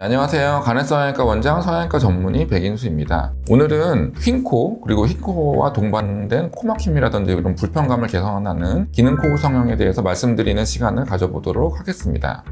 안녕하세요. 간헐성형외과 원장 성형외과 전문의 백인수입니다. 오늘은 휜코 그리고 휜코와 동반된 코막힘이라든지 이런 불편감을 개선하는 기능코 성형에 대해서 말씀드리는 시간을 가져보도록 하겠습니다.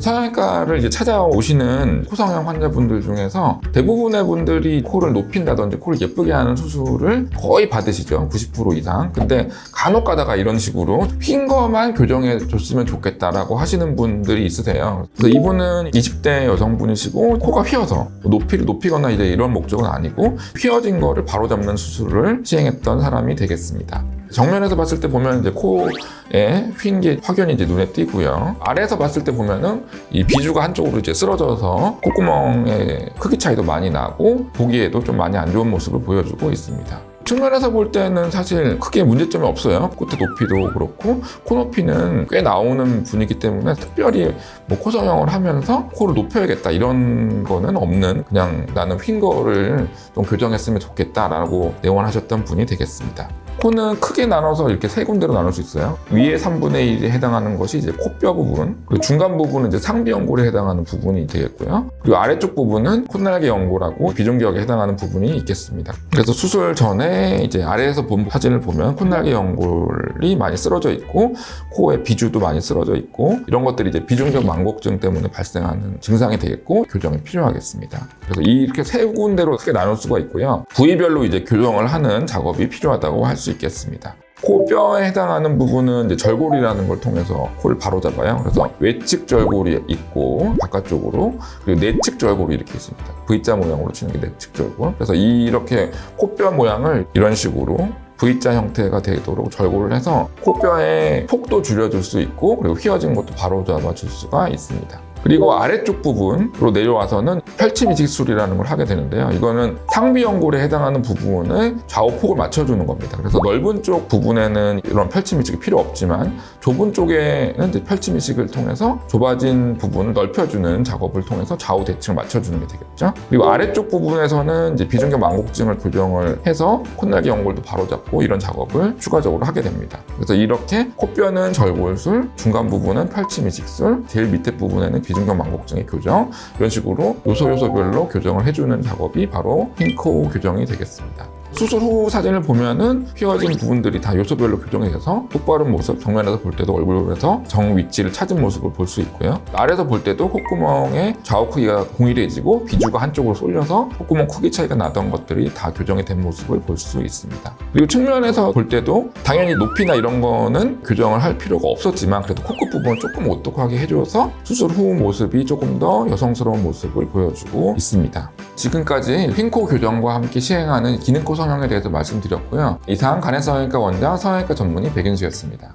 성형외과를 찾아오시는 코성형 환자분들 중에서 대부분의 분들이 코를 높인다든지 코를 예쁘게 하는 수술을 거의 받으시죠. 90% 이상. 근데 간혹 가다가 이런 식으로 휜 거만 교정해 줬으면 좋겠다라고 하시는 분들이 있으세요. 그래서 이분은 20대 여성분이시고 코가 휘어서 높이를 높이거나 이제 이런 목적은 아니고 휘어진 거를 바로잡는 수술을 시행했던 사람이 되겠습니다. 정면에서 봤을 때 보면 이제 코에 휜 게 확연히 이제 눈에 띄고요. 아래에서 봤을 때 보면은 이 비주가 한쪽으로 이제 쓰러져서 콧구멍의 크기 차이도 많이 나고 보기에도 좀 많이 안 좋은 모습을 보여주고 있습니다. 측면에서 볼 때는 사실 크게 문제점이 없어요. 끝에 높이도 그렇고 코 높이는 꽤 나오는 분이기 때문에 특별히 뭐 코 성형을 하면서 코를 높여야겠다 이런 거는 없는 그냥 나는 휜 거를 좀 교정했으면 좋겠다라고 내원하셨던 분이 되겠습니다. 코는 크게 나눠서 이렇게 세 군데로 나눌 수 있어요. 위에 3분의 1에 해당하는 것이 이제 코뼈 부분, 그리고 중간 부분은 이제 상비 연골에 해당하는 부분이 되겠고요. 그리고 아래쪽 부분은 콧날개 연골하고 비중격에 해당하는 부분이 있겠습니다. 그래서 수술 전에 이제 아래에서 본 사진을 보면 콧날개 연골이 많이 쓰러져 있고 코의 비주도 많이 쓰러져 있고 이런 것들이 이제 비중격 망곡증 때문에 발생하는 증상이 되겠고 교정이 필요하겠습니다. 그래서 이렇게 세 군데로 크게 나눌 수가 있고요. 부위별로 이제 교정을 하는 작업이 필요하다고 할 수 있겠습니다. 코뼈에 해당하는 부분은 이제 절골이라는 걸 통해서 코를 바로 잡아요. 그래서 외측 절골이 있고 바깥쪽으로 그리고 내측 절골이 이렇게 있습니다. V자 모양으로 치는 게 내측 절골. 그래서 이렇게 코뼈 모양을 이런 식으로 V자 형태가 되도록 절골을 해서 코뼈의 폭도 줄여줄 수 있고 그리고 휘어진 것도 바로 잡아줄 수가 있습니다. 그리고 아래쪽 부분으로 내려와서는 펼침 이식술이라는 걸 하게 되는데요. 이거는 상비 연골에 해당하는 부분을 좌우폭을 맞춰주는 겁니다. 그래서 넓은 쪽 부분에는 이런 펼침 이식이 필요 없지만 좁은 쪽에는 펼침 이식을 통해서 좁아진 부분을 넓혀주는 작업을 통해서 좌우 대칭을 맞춰주는 게 되겠죠. 그리고 아래쪽 부분에서는 이제 비중격 망곡증을 교정을 해서 콧날개 연골도 바로잡고 이런 작업을 추가적으로 하게 됩니다. 그래서 이렇게 코뼈는 절골술, 중간 부분은 펼침 이식술, 제일 밑에 부분에는 비중격 망곡증의 교정 이런 식으로 요소 요소별로 교정을 해주는 작업이 바로 핑코 교정이 되겠습니다. 수술 후 사진을 보면은 휘어진 부분들이 다 요소별로 교정이 돼서 똑바른 모습, 정면에서 볼 때도 얼굴에서 정 위치를 찾은 모습을 볼 수 있고요. 아래에서 볼 때도 콧구멍의 좌우 크기가 공일해지고 비주가 한쪽으로 쏠려서 콧구멍 크기 차이가 나던 것들이 다 교정이 된 모습을 볼 수 있습니다. 그리고 측면에서 볼 때도 당연히 높이나 이런 거는 교정을 할 필요가 없었지만 그래도 코끝 부분을 조금 오똑하게 해줘서 수술 후 모습이 조금 더 여성스러운 모습을 보여주고 있습니다. 지금까지 휜코 교정과 함께 시행하는 기능코 성형에 대해서 말씀드렸고요. 이상 간해성형외과 원장 성형외과 전문의 백인수였습니다.